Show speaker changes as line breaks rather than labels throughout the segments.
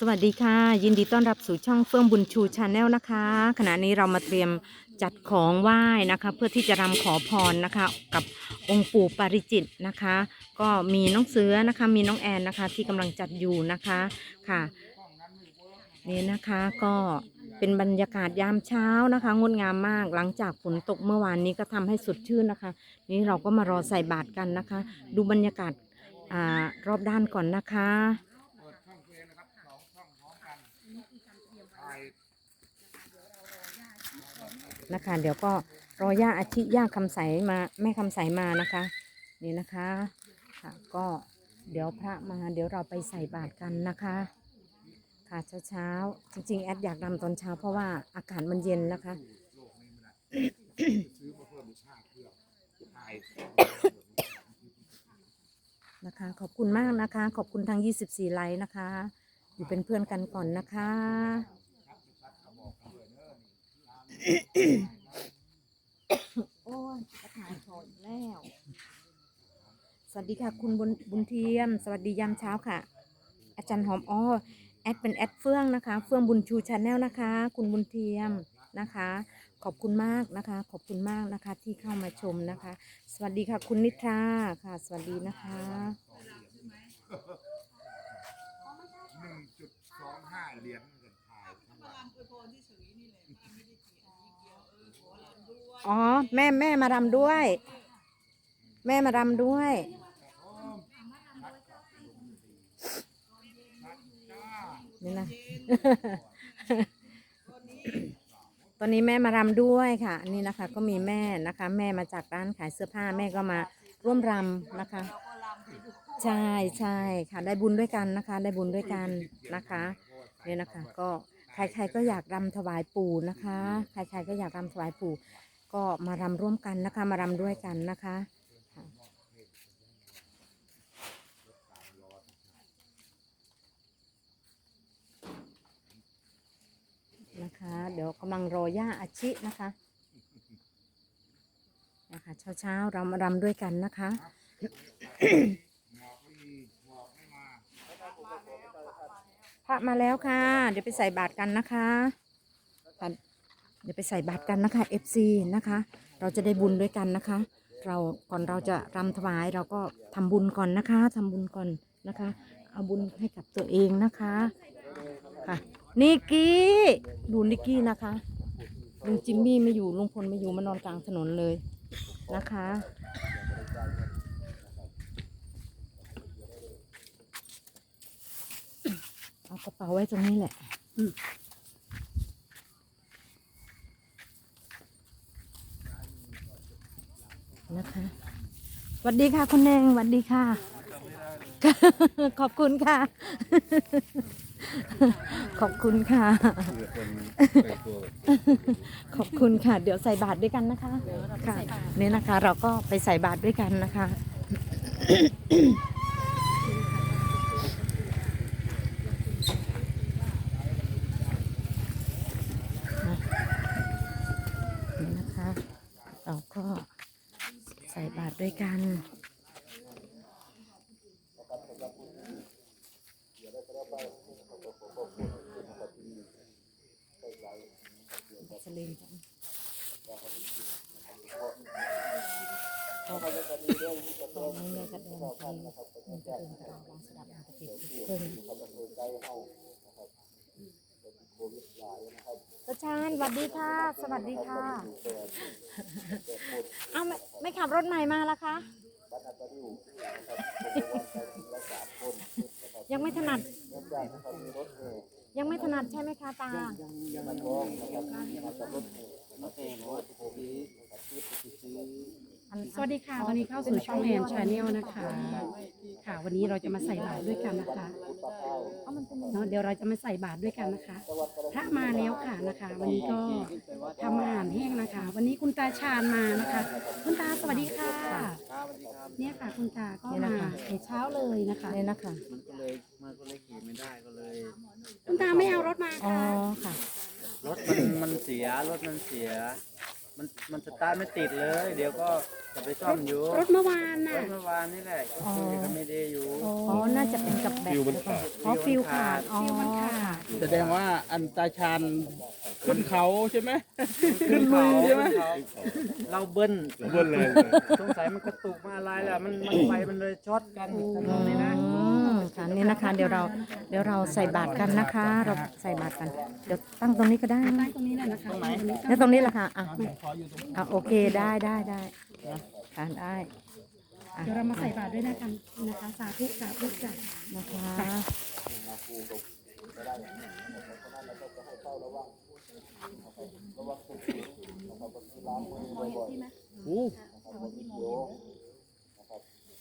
สวัสดีค่ะ ยินดีต้อนรับสู่ช่องเฟื่องบุญชูชาแนลนะคะ ขณะนี้เรามาเตรียมจัดของไหว้นะคะ เพื่อที่จะรำขอพรนะคะ กับองค์ปู่ปาริจิตนะคะ ก็มีน้องเสือนะคะ มีน้องแอนนะคะ ที่กำลังจัดอยู่นะคะค่ะนี่นะคะก็เป็นบรรยากาศยามเช้านะคะ งดงามมากหลังจากฝนตกเมื่อวานนี้ก็ทำให้สดชื่นนะคะ นี่เราก็มารอใส่บาตรกันนะคะ ดูบรรยากาศอารอบด้านก่อนนะคะ
เปิดช่องตัวเองนะครับสองช่องพร้อมกันถ่าย
นะคะ เดี๋ยวก็รอย่าอาชิย่าคำใสมาแม่คำใสมานะคะ นี่นะคะค่ะก็เดี๋ยวพระมาเดี๋ยวเราไปใส่บาตรกันนะคะค่ะเช้าเช้าจริงๆแอดอยากรำตอนเช้าเพราะว่าอากาศมันเย็นนะคะนะคะ ขอบคุณมากนะคะ ขอบคุณทั้ง24 ไลค์นะคะ อยู่เป็นเพื่อนกันก่อนนะคะ โอ้ยกระถายถอยแล้ว สวัสดีค่ะ คุณบุญบุญเทียม สวัสดียามเช้าค่ะ อาจารย์หอมอ้อแอดเป็นแอดเฟื่องนะคะ เฟื่องบุญชูชาแนลนะคะ คุณบุญเทียมนะคะ ขอบคุณมากนะคะ ขอบคุณมากนะคะ ที่เข้ามาชมนะคะ สวัสดีค่ะ คุณนิทราค่ะ สวัสดีนะคะ
หนึ่งจุดสองห้าเหรียญเงินถ่ายทั้งวัน
อ๋อ แม่แม่มารำด้วย แม่มารำด้วย นี่นะ ตอนนี้แม่มารำด้วยค่ะนนี่นะคะ ก็มีแม่นะคะ แม่มาจากร้านขายเสื้อผ้าแม่ก็มาร่วมรำนะคะ ใช่ใช่ค่ะ ได้บุญด้วยกันนะคะ ได้บุญด้วยกันนะคะนี่นะคะ ก็ใครๆก็อยากรำถวายปู่นะคะ ใครๆก็อยากรำถวายปู่ ก็มารำร่วมกันนะคะ มารำด้วยกันนะคะนะคะ เดี๋ยวกำลังรอย่าอาชินะคะนะคะเช้าๆเรามารำด้วยกันนะคะ
หมอกไม่มีหมอกไม่มา
พระมาแล้วค่ะ เดี๋ยวไปใส่บาตรกันนะคะ ดี๋ยวไปใส่บาตรกันนะคะ FC นะคะ เราจะได้บุญด้วยกันนะคะ เราก่อนเราจะรำถวายเราก็ทำบุญก่อนนะคะทำบุญก่อนนะคะ เอาบุญให้กับตัวเองนะคะค่ะนิกกี้ดูนิกกี้นะคะลุงจิมมี่ไม่อยู่ลุงพลไม่อยู่มานอนกลางถนนเลยนะคะเอากระเป๋าไว้ตรงนี้แหละอืม นะคะสวัสดีค่ะคุณแนงสวัสดีค่ะ ขอบคุณค่ะ ขอบคุณค่ะ ขอบคุณค่ะ เดี๋ยวใส่บาตรด้วยกันนะคะค่ะนี่นะคะ เราก็ไปใส่บาตรด้วยกันนะคะ นี่นะคะ เราก็ใส่บาตร ด้วยกันสลิมจังตรงนี้เลยก็เดินไปมันจะเดินตามวางสดับมันจะติดเพิ่ม ประชานสวัสดีค่ะ สวัสดีค่ะเอาไม่ไม่ขับรถใหม่มาละคะ ยังไม่ถนัด ยังไม่ถนัดใช่ไหมคะตา
สวัสดีค่ะวันนี้เข้าสู่ช่องแอนชาแนลนะคะ ค่ะ วันนี้เราจะมาใส่บาตรด้วยกันนะคะ เนาะเดี๋ยวเราจะมาใส่บาตรด้วยกันนะคะพระมาแล้วค่ะนะคะ วันนี้ก็ทำอาหารแห้งนะคะ วันนี้คุณตาชาญมานะคะ คุณตาสวัสดีค่ะ เนี่ยค่ะคุณตาก็มาแต่เช้าเลยนะคะ
เลยนะคะ
มันก็เลยมันก็เลยขี่ไม่ได้ก็เลย
คุณตาไม่เอารถมา
อ๋อ
ค่ะ
ค่ะ
รถมันมันเสียรถมันเสีย มันมันสตาร์ทไม่ติดเลย เดี๋ยวก็จะไปซ่อมอยู่
รถเมื่อวาน
ร
น่ะ
ถเมื่อวานนี่แหละก็คุยกับไม่ดีอยู่
อ๋อ น่าจะเป็นกับแบตหรือเปล่าอ๋อฟิวขาด อ๋อ
ฟิวมันขาด
แสดงว่าอันตาชานขึ้นเขาใช่ไหม ขึ้นมือใช่ไหม
เราเบิ้ล
เบิ้ลเลย
สงสัยมันกระตุกมาอะไรแหละมันมันไฟมันเลยช็อตกันถนนนี่นะ
อืม ค่ะนี่นะคะ เดี๋ยวเราเดี๋ยวเราใส่บาตรกันนะคะ เราใส่บาตรกัน เดี๋ยวตั้งตรงนี้ก็ได้
ตั้
นะ
งตรงนี้เลยนะคะตรงนี้
แล้วตรงนี้ล่ะค่ะอะอะโอเคได้ได้ได้ค่ะได้อะ
เดี๋ยวเรามาใส่บาตรด้วยนะกันนะคะสาธุสาธุจ้ะ
นะคะ
โอ้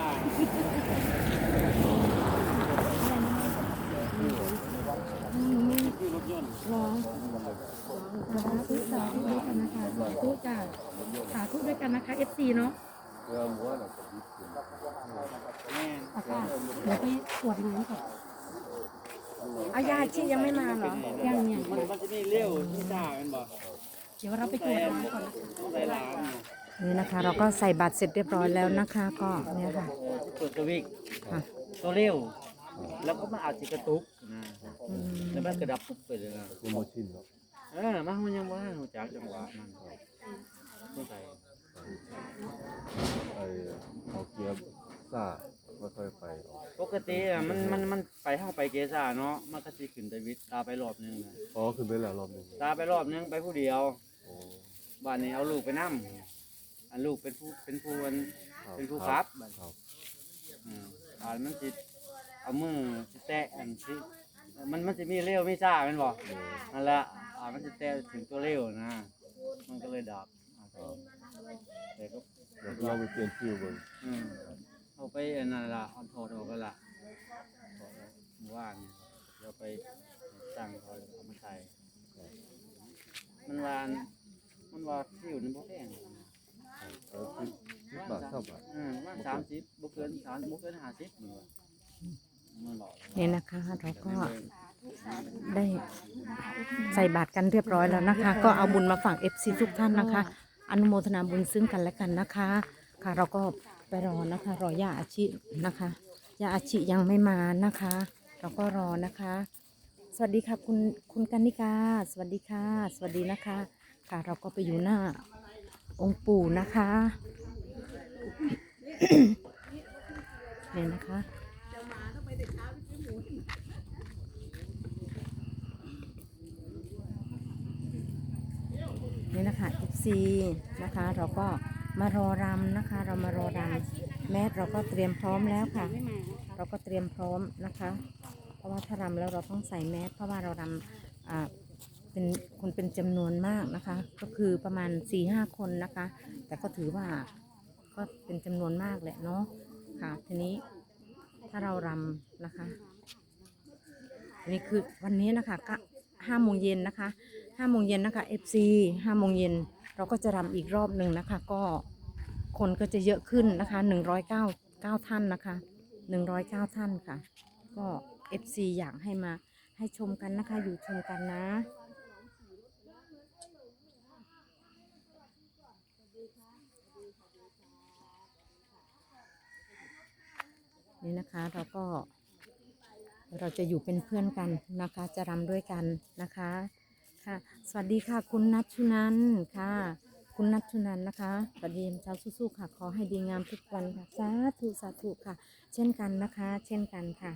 ล่ะ
รอ
สาธุสาธุด้วยกันนะคะสาธุจ้ะสาธุด้วยกันนะคะ FC เนาะ
แม่
เอาค่ะเดี๋ยวไปตรว จน้ำก่อน
เอายาชียังไม่มาเหรอ
ยังเนี่ย
มันมันจะนี่เร็วที่จ้ามันบอก
เดี๋ยวเราไปตรวจน้ำก่อนนะคะ
ต้องใส่หลาม
นี่นะคะ เราก็ใส่บัตรเสร็จเรียบร้อยแล้วนะคะ ก็เนี่ยค่ะ
เปิดตัววิก
ค่ะ
ตัวเร็วแล้วก็มันอาจจะกระตุกนะ
อืม
แล้วมันกระดับปุ๊บไปเลยนะกูโมชินเออมันมันยังว่าหูจักจังหวะมันไม่ใส่
ไอ้เอาเกียร์ซ่าไม่ค่อยไปออก
ปก ติอะมันมันมันไปเข้าไปเกซ่าเนาะมันก็สิขึ้นแต่วิทย์ตาไปรอบนึงนะ
อ๋อขึ้นไปแล้วรอบหนึง
ตาไปรอบนึงไปผู้เดียว
โอ้
บ้านนี้เอาลูกไปนั่อันลูกเป็นผู้เป็นผู้อันเป็นผู้ครับบัด
ครับ
อืมอ่านมันสิเอามือสิแตะอันสิมันมันสิมีเร็วมีซ่าแมันบอก
เออ
นั่นแหละอ่ามันจะแตะถึงตัวเร็วนะมันก็เลยดับอ่าแต่ก็
เดี๋ยวเราไปเปลี่ยนฟิวเบิ่ง
อืมเอาไปอันนั่นละเอาถอดออกกันละ ถอดออกเมื่อวานเนี่ยเราไปสั่งเขาแล้วเอามาใส่มันวานมันวาฟิวนี่บ่แพง
เออสิบสิบบาทเท่าบาท
อืมว่าสามสิบบ่เกินสามบ่เกินห้าสิบมันว่ามันบอก
นี่นะคะเราก็ได้ใส่บาตรกันเรียบร้อยแล้วนะคะ ก็เอาบุญมาฝาก FC ทุกท่านนะคะ อนุโมทนาบุญซึ่งกันและกันนะคะ ค่ะเราก็ไปรอนะคะ รอย่าอาชินะคะ ยาอาชิยังไม่มานะคะ เราก็รอนะคะ สวัสดีค่ะคุณคุณกันนิกา สวัสดีค่ะ สวัสดีนะคะ ค่ะเราก็ไปอยู่หน้าองค์ปู่นะคะเนี่ยนะคะนี่นะคะ FC นะคะ เราก็มารอรำนะคะ เรามารอรำ แมสเราก็เตรียมพร้อมแล้วค่ะ
ไม่มานะคะ
เราก็เตรียมพร้อมนะคะ เพราะว่าถ้ารำแล้วเราต้องใส่แมสเพราะว่าเรารำอ่าเป็นคนเป็นจำนวนมากนะคะ ก็คือประมาณ4ี่ห้าคนนะคะ แต่ก็ถือว่าก็เป็นจำนวนมากแหละเนาะค่ะทีนี้ถ้าเรารำนะคะอันนี่คือวันนี้นะคะก็ห้าโมงเย็นนะคะห้าโมงเย็นนะคะ FC ห้าโมงเย็นเราก็จะรำอีกรอบหนึ่งนะคะ ก็ คนก็จะเยอะขึ้นนะคะหนึ่งร้อยเก้าเก้าท่านนะคะหนึ่งร้อยเก้าท่านค่ะ ก็ FC อยากให้มาให้ชมกันนะคะ อยู่ชมกันนะนี่นะคะเราก็เราจะอยู่เป็นเพื่อนกันนะคะ จะรำด้วยกันนะคะค่ะ สวัสดีค่ะคุณนัทชุนันค่ะ คุณนัทชุนันท์นะคะสวัสดีเช้าสู้ๆค่ะ ขอให้ดีงามทุกวันค่ะ สาธุสาธุค่ะ เช่นกันนะคะ เช่นกันค่ะ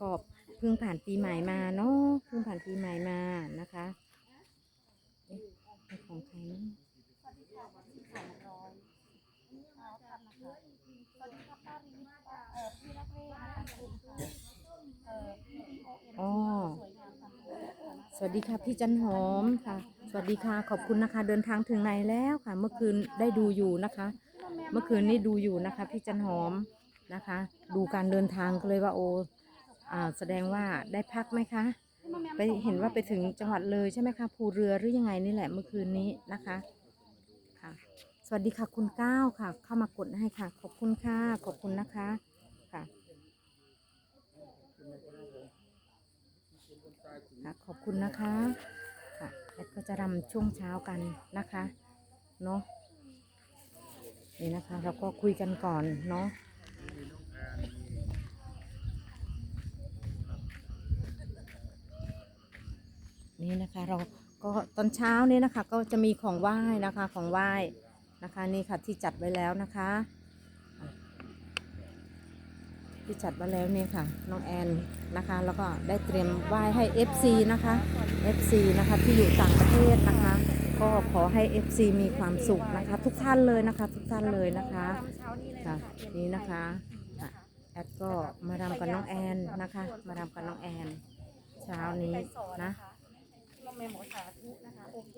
ก็เพิ่งผ่านปีใหม่มาเนาะ เพิ่งผ่านปีใหม่มานะคะเอ๊ะเป็นของใครนะอ๋อ สวัสดีค่ะพี่จันหอมค่ะ สวัสดีค่ะขอบคุณนะคะ เดินทางถึงไหนแล้วค่ะ เมื่อคืนได้ดูอยู่นะคะ เมื่อคืนนี้ดูอยู่นะคะพี่จันหอมนะคะ ดูการเดินทางก็เลยว่าโออ่าแสดงว่าได้พักไหมคะ ไปเห็นว่าไปถึงจังหวัดเลยใช่ไหมคะภูเรือหรือยังไงนี่แหละเมื่อคืนนี้นะคะค่ะสวัสดีค่ะคุณก้าวค่ะ เข้ามากดให้ค่ะ ขอบคุณค่ะขอบคุณนะคะค่ะค่ะขอบคุณนะคะ แอดก็จะรำช่วงเช้ากันนะคะเนาะนี่นะคะเราก็คุยกันก่อนเนาะนี่นะคะเราก็ตอนเช้านี้นะคะ ก็จะมีของไหว้นะคะของไหว้นะคะ นี่ค่ะที่จัดไว้แล้วนะคะ ที่จัดไว้แล้วเนี่ยค่ะน้องแอนนะคะ แล้วก็ได้เตรียมไหว้ให้ FC นะคะ FC นะคะที่อยู่ต่างประเทศนะคะ ก็ขอให้ FC มีความสุขนะคะ ทุกท่านเลยนะคะ ทุกท่านเลยนะคะค่ะนี่นะคะแอดก็มารำกับน้องแอนนะคะ มารำกับน้องแอน เช้านี้นะ
แม่หมอสาธุนะคะโอเค